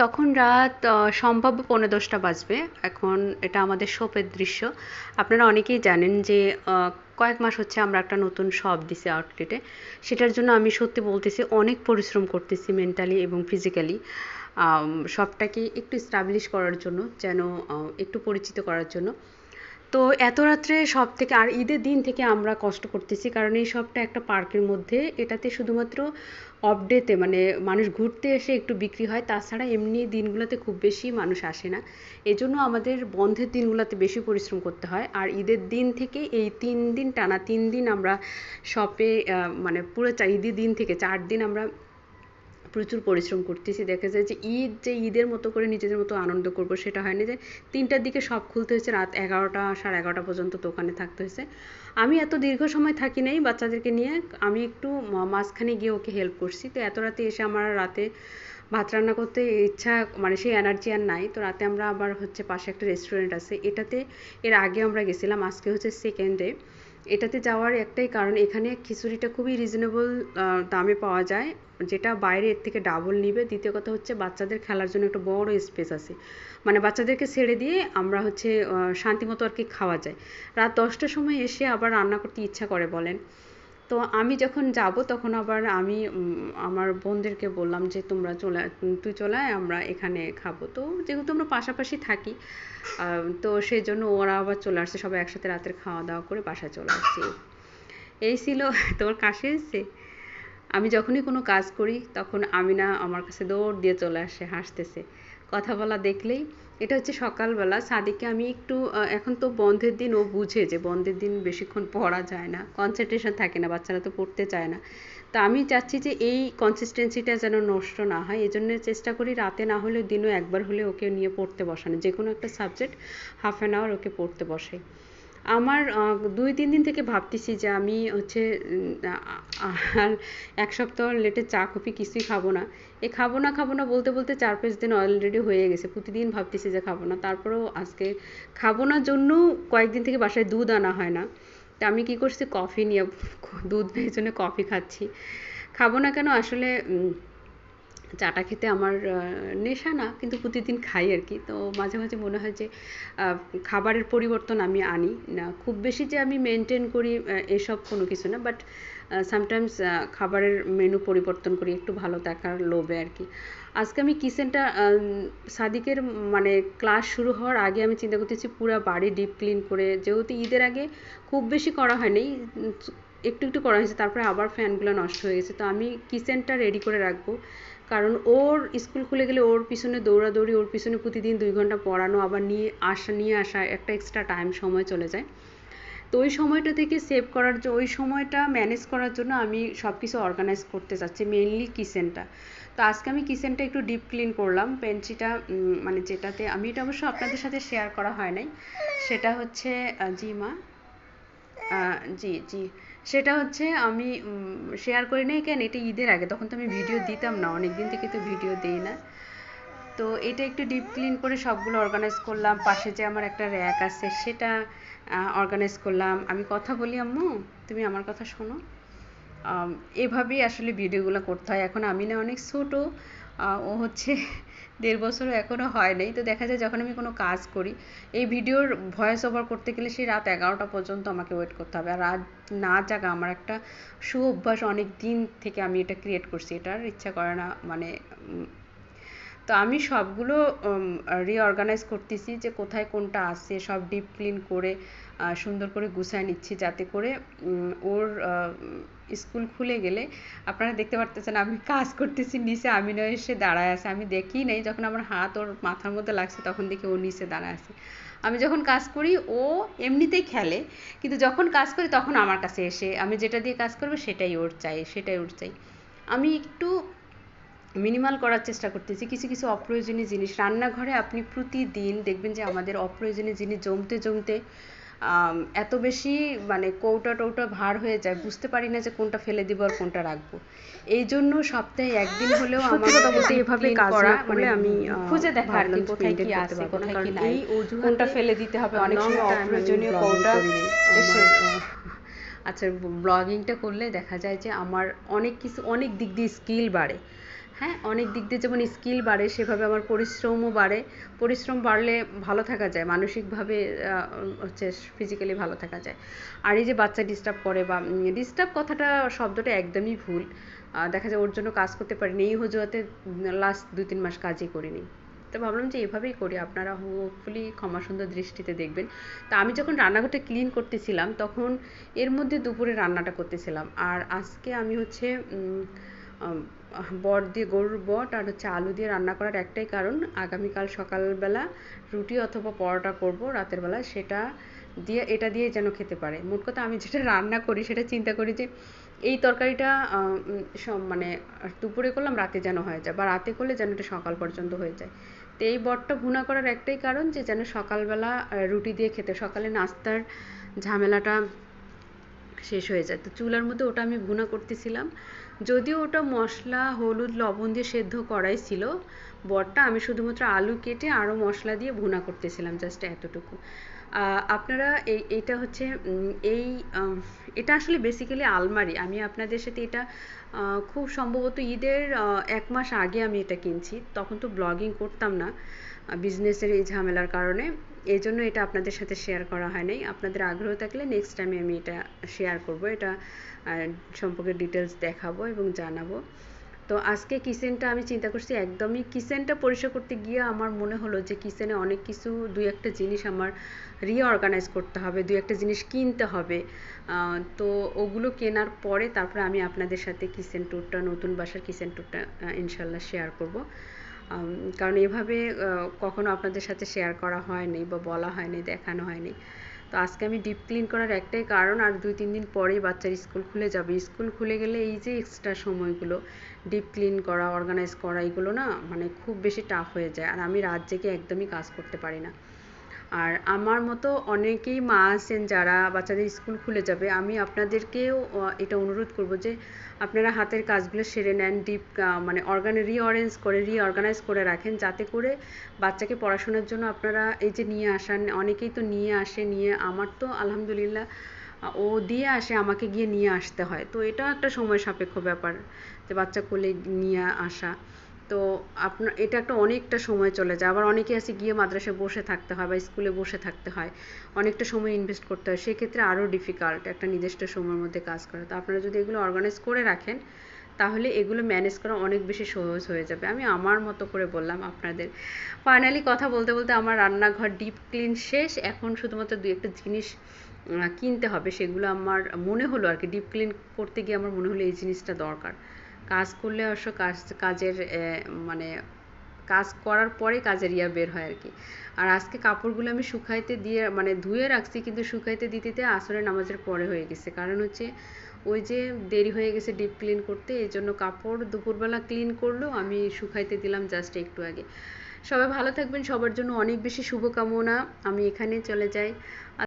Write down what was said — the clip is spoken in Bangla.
তখন রাত সম্ভাব্য পৌনে দশটা বাজবে। এখন এটা আমাদের শপের দৃশ্য। আপনারা অনেকেই জানেন যে কয়েক মাস হচ্ছে আমরা একটা নতুন শপ দিছি আউটলেটে সেটার জন্য আমি সত্যি বলতেছি, অনেক পরিশ্রম করতেছি মেন্টালি এবং ফিজিক্যালি শপটাকে একটু স্টাবলিশ করার জন্য, যেন একটু পরিচিত করার জন্য। তো এত রাত্রে সব থেকে, আর ঈদের দিন থেকে আমরা কষ্ট করতেছি, কারণ এই সবটা একটা পার্কের মধ্যে, এটাতে শুধুমাত্র অফ ডেতে মানে মানুষ ঘুরতে এসে একটু বিক্রি হয়, তাছাড়া এমনি দিনগুলোতে খুব বেশি মানুষ আসে না। এজন্য আমাদের বন্ধের দিনগুলোতে বেশি পরিশ্রম করতে হয়, আর ঈদের দিন থেকে এই তিন দিন টানা তিন দিন আমরা শপে মানে পুরো ঈদের দিন থেকে চার দিন আমরা প্রচুর পরিশ্রম করতেছি। দেখা যায় যে ঈদ, যে ঈদের মতো করে নিজেদের মতো আনন্দ করব, সেটা হয়নি যে তিনটার দিকে সব খুলতে হয়েছে, রাত এগারোটা, সাড়ে এগারোটা পর্যন্ত দোকানে থাকতে হয়েছে। আমি এত দীর্ঘ সময় থাকি নাই বাচ্চাদেরকে নিয়ে, আমি একটু মাঝখানে গিয়ে ওকে হেল্প করছি। তো এত রাতে এসে আমার রাতে ভাত রান্না করতে ইচ্ছা মানে সেই এনার্জি আর নাই। তো রাতে আমরা আবার হচ্ছে পাশে একটা রেস্টুরেন্ট আছে। এটাতে এর আগে আমরা গেছিলাম, আজকে হচ্ছে সেকেন্ড ডে এটাতে যাওয়ার একটাই কারণ, এখানে খিচুড়িটা খুবই রিজনেবল দামে পাওয়া যায়। যেটা বাইরে এর থেকে ডাবল নিবে। দ্বিতীয় কথা হচ্ছে বাচ্চাদের খেলার জন্য একটা বড় স্পেস আছে। মানে বাচ্চাদেরকে ছেড়ে দিয়ে আমরা হচ্ছে শান্তিমতো আর কি খাওয়া যায়। রাত দশটার সময় এসে আবার রান্না করতে ইচ্ছা করে বলেন। তো আমি যখন যাব তখন আবার আমি আমার বোনদেরকে বললাম যে, তোমরা চলে, তুই চলে আয়, আমরা এখানে খাব। তো যেহেতু আমরা পাশাপাশি থাকি তো সেই জন্য ওরা আবার চলে আসছে, সবাই একসাথে রাতের খাওয়া দাওয়া করে বাসায় চলে আসছে। এই ছিল তোমার কাশি এসছে আমি যখনই কোনো কাজ করি, তখন আমিনা আমার কাছে দৌড় দিয়ে চলে আসে, হাসতেছে। কথা বলা দেখলেই। এটা হচ্ছে সকালবেলা। সাদিকে আমি একটু এখন তো বন্ধের দিন, ও বুঝে যে বন্ধের দিন বেশিক্ষণ পড়া যায় না। কনসেন্ট্রেশন থাকে না, বাচ্চারা তো পড়তে চায় না। তা আমি চাচ্ছি যে এই কনসিস্টেন্সিটা যেন নষ্ট না হয়। এই জন্য চেষ্টা করি রাতে না হলেও দিনও একবার হলে ওকে নিয়ে পড়তে বসানো। যে কোনো একটা সাবজেক্ট হাফ অ্যান আওয়ার ওকে পড়তে বসাই। আমার দুই, তিন দিন থেকে ভাবতেছি যে আমি হচ্ছে আর এক সপ্তাহ লেটে চা, কফি কিছুই খাব না। এ খাব না খাব না বলতে বলতে চার, পাঁচ দিন অলরেডি হয়ে গেছে। প্রতিদিন ভাবতেছি যে খাব না। তারপরেও আজকে খাব না জন্য কয়েকদিন থেকে বাসায় দুধ আনা হয় না। তা আমি কী করছি? কফি নিয়ে, দুধ জন্য কফি খাচ্ছি। খাব না কেন? আসলে চাটা খেতে আমার নেশা না, কিন্তু প্রতিদিন খাই আর কি তো মাঝে মাঝে মনে হয় যে খাবারের পরিবর্তন আমি আনি না। খুব বেশি যে আমি মেনটেন করি এসব কোনো কিছু না বাট সামটাইমস খাবারের মেনু পরিবর্তন করি, একটু ভালো দেখার লোভে আর কি আজকে আমি কিচেনটা সাদিকের মানে ক্লাস শুরু হওয়ার আগে আমি চিন্তা করতেছি পুরো বাড়ি ডিপ ক্লিন করে, যেহেতু ঈদের আগে খুব বেশি করা হয়নি, একটু একটু করা হয়েছে, তারপরে আবার ফ্যানগুলো নষ্ট হয়ে গেছে। তো আমি কিচেনটা রেডি করে রাখব। কারণ ওর স্কুল খুলে গেলে ওর পিছনে দৌড়াদৌড়ি, ওর পিছনে প্রতিদিন দুই ঘণ্টা পড়ানো, আবার নিয়ে আসা নিয়ে আসা, একটা এক্সট্রা টাইম সময় চলে যায়। তো ওই সময়টা থেকে সেভ করার জন্য ওই সময়টা ম্যানেজ করার জন্য আমি সব কিছু অর্গানাইজ করতে চাচ্ছি মেনলি কিচেনটা তো আজকে আমি কিচেনটা একটু ডিপ ক্লিন করলাম পেন্সিটা মানে যেটাতে আমি, এটা অবশ্য আপনাদের সাথে শেয়ার করা হয় নাই। সেটা হচ্ছে জি মা। জি জি। সেটা হচ্ছে আমি শেয়ার করি নাই কেন? এটা ঈদের আগে। তখন তো আমি ভিডিও দিতাম না। অনেক দিন থেকে তো ভিডিও দিই না। তো এটা একটু ডিপ ক্লিন করে সবগুলো অর্গানাইজ করলাম। পাশে যে আমার একটা র্যাক আছে, সেটা অর্গানাইজ করলাম। আমি কথা বলি, আম্মু, তুমি আমার কথা শোনো। এভাবেই আসলে ভিডিওগুলো করতে হয়। এখন আমি না অনেক ছোটো। ও হচ্ছে দেড় বছরও এখনও হয় নাই। তো দেখা যায় যখন আমি কোনো কাজ করি, এই ভিডিওর ভয়েস ওভার করতে গেলে সেই রাত এগারোটা পর্যন্ত আমাকে ওয়েট করতে হবে। আর রাত না জাগা আমার একটা সু অভ্যাস অনেক দিন থেকে আমি এটা ক্রিয়েট করছি। এটার ইচ্ছা করে না মানে তো আমি সবগুলো রিঅর্গানাইজ করতেছি যে কোথায় কোনটা আছে, সব ডিপ ক্লিন করে সুন্দর করে গুছায় নিচ্ছি যাতে করে ওর স্কুল খুলে গেলে আপনারা দেখতে পারতেছেন আমি কাজ করতেছি নিচে, আমিনও এসে দাঁড়ায় আছে। আমি দেখি নাই, যখন আমার হাত ওর মাথার মধ্যে লাগছে তখন দেখি ও নিচে দাঁড়ায় আছে। আমি যখন কাজ করি, ও এমনিতেই খেলে, কিন্তু যখন কাজ করি তখন আমার কাছে এসে, আমি যেটা দিয়ে কাজ করব সেটাই ওর চাই, সেটাই ওর চাই। আমি একটু মিনিমাল করার চেষ্টা করতেছি, কিছু কিছু অপ্রয়োজনীয় জিনিস। রান্নাঘরে আপনি প্রতিদিন দেখবেন যে আমাদের অপ্রয়োজনীয় জিনিস জমতে জমতে এত বেশি মানে কৌটা টৌটা ভার হয়ে যায় বুঝতে পারি না যে কোনটা ফেলে দিব আর কোনটা রাখব। এই জন্য সপ্তাহে একদিন হলেও আমার কথা বলতে এভাবে কাজ না করলে আমি খুঁজে দেখা আর কোথায় কি আছে কোথায় কি নাই কোনটা ফেলে দিতে হবে অনেক সময় অপ্রয়োজনীয় কৌটা এসে আচ্ছা ব্লগিংটা করলে দেখা যায় যে আমার অনেক কিছু অনেক দিক দিয়ে স্কিল বাড়ে। হ্যাঁ অনেক দিক দিয়ে যেমন স্কিল বাড়ে, সেভাবে আমার পরিশ্রমও বাড়ে। পরিশ্রম বাড়লে ভালো থাকা যায়, মানসিকভাবে হচ্ছে ফিজিক্যালি ভালো থাকা যায়। আর এই যে বাচ্চা ডিস্টার্ব করে বা ডিস্টার্ব কথাটা শব্দটা একদমই ভুল। দেখা যায় ওর জন্য কাজ করতে পারিনি এই হজুয়াতে লাস্ট দুই তিন মাস কাজই করিনি। তো ভাবলাম যে এভাবেই করি, আপনারা হোপফুলি ক্ষমা সুন্দর দৃষ্টিতে দেখবেন। তা আমি যখন রান্নাঘরটা ক্লিন করতেছিলাম, তখন এর মধ্যে দুপুরে রান্নাটা করতেছিলাম। আর আজকে আমি হচ্ছে বট দিয়ে, গরুর বট আর হচ্ছে আলু দিয়ে রান্না করার একটাই কারণ, আগামীকাল সকালবেলা রুটি অথবা পরোটা করব রাতের বেলা সেটা দিয়ে, এটা দিয়ে যেন খেতে পারে। মোট কথা আমি যেটা রান্না করি, সেটা চিন্তা করি যে এই তরকারিটা সব মানে দুপুরে করলাম, রাতে যেন হয়ে যায় বা রাতে করলে যেন এটা সকাল পর্যন্ত হয়ে যায়। তো এই বটটা ভুনা করার একটাই কারণ যে যেন সকালবেলা রুটি দিয়ে খেতে, সকালে নাস্তার ঝামেলাটা শেষ হয়ে যায়। তো চুলার মধ্যে ওটা আমি ভুনা করতেছিলাম। যদিও ওটা মশলা, হলুদ, লবণ দিয়ে সেদ্ধ করাই ছিল, বরটা আমি শুধুমাত্র আলু কেটে আরও মশলা দিয়ে ভুনা করতেছিলাম জাস্ট এতটুকু। আপনারা এই, এটা হচ্ছে এই এটা আসলে বেসিক্যালি আলমারি। আমি আপনাদের সাথে এটা খুব সম্ভবত ঈদের এক মাস আগে আমি এটা কিনছি। তখন তো ব্লগিং করতাম না বিজনেসের এই ঝামেলার কারণে। এই জন্য এটা আপনাদের সাথে শেয়ার করা হয় নাই। আপনাদের আগ্রহ থাকলে নেক্সট টাইমে আমি এটা শেয়ার করব। এটা সম্পর্কে ডিটেলস দেখাবো এবং জানাব। তো আজকে কিচেনটা আমি চিন্তা করছি একদমই কিচেনটা পরিষ্কার করতে গিয়ে আমার মনে হলো যে কিচেনে অনেক কিছু, দুই একটা জিনিস আমার রিঅর্গানাইজ করতে হবে, দুই একটা জিনিস কিনতে হবে। তো ওগুলো কেনার পরে তারপরে আমি আপনাদের সাথে কিচেন ট্যুরটা নতুন বাসার কিচেন ট্যুরটা ইনশাল্লাহ শেয়ার করব। কারণ এভাবে কখনো আপনাদের সাথে শেয়ার করা হয়নি বা বলা হয়নি দেখানো হয়নি তো আজকে আমি ডিপ ক্লিন করার একটাই কারণ, আর দুই, তিন দিন পরেই বাচ্চার স্কুল খুলে যাবে। স্কুল খুলে গেলে এই যে এক্সট্রা সময়গুলো ডিপ ক্লিন করা অর্গানাইজ করা, এগুলো না মানে খুব বেশি টাফ হয়ে যায়। আর আমি রাত জেগে একদমই কাজ করতে পারি না। আর আমার মতো অনেকেই মা আছেন যারা বাচ্চাদের স্কুল খুলে যাবে, আমি আপনাদেরকেও এটা অনুরোধ করব যে আপনারা হাতের কাজগুলো সেরে নেন, ডিপ মানে অর্গানে, রিঅরেঞ্জ করে, রিঅর্গানাইজ করে রাখেন যাতে করে বাচ্চাকে পড়াশোনার জন্য আপনারা এই যে নিয়ে আসান, অনেকেই তো নিয়ে আসে, নিয়ে আমার তো আলহামদুলিল্লাহ ও দিয়ে আসে, আমাকে গিয়ে নিয়ে আসতে হয়। তো এটাও একটা সময় সাপেক্ষ ব্যাপার যে বাচ্চা কোলে নিয়ে আসা। তো আপনার, এটা একটা অনেকটা সময় চলে যায়। আবার অনেকে আছে গিয়ে মাদ্রাসায় বসে থাকতে হয় বা স্কুলে বসে থাকতে হয়। অনেকটা সময় ইনভেস্ট করতে হয়। সেক্ষেত্রে আরও ডিফিকাল্ট একটা নির্দিষ্ট সময়ের মধ্যে কাজ করা। তো আপনারা যদি এগুলো অর্গানাইজ করে রাখেন, তাহলে এগুলো ম্যানেজ করা অনেক বেশি সহজ হয়ে যাবে। আমি আমার মতো করে বললাম আপনাদের। ফাইনালি কথা বলতে বলতে আমার রান্নাঘর ডিপ ক্লিন শেষ। এখন শুধুমাত্র দু একটা জিনিস কিনতে হবে। সেগুলো আমার মনে হলো আর কি ডিপ ক্লিন করতে গিয়ে আমার মনে হলো এই জিনিসটা দরকার। কাজ করলে অবশ্য কাজ, কাজের মানে কাজ করার পরে কাজের ইয়া বের হয় আর কি আর আজকে কাপড়গুলো আমি শুকাইতে দিয়ে মানে ধুয়ে রাখছি কিন্তু শুকাইতে দিতে দিতে আসরের নামাজের পরে হয়ে গেছে। কারণ হচ্ছে ওই যে দেরি হয়ে গেছে ডিপ ক্লিন করতে, এই জন্য কাপড় দুপুরবেলা ক্লিন করল আমি শুকাইতে দিলাম জাস্ট একটু আগে। সবাই ভালো থাকবেন, সবার জন্য অনেক বেশি শুভকামনা। আমি এখানে চলে যাই।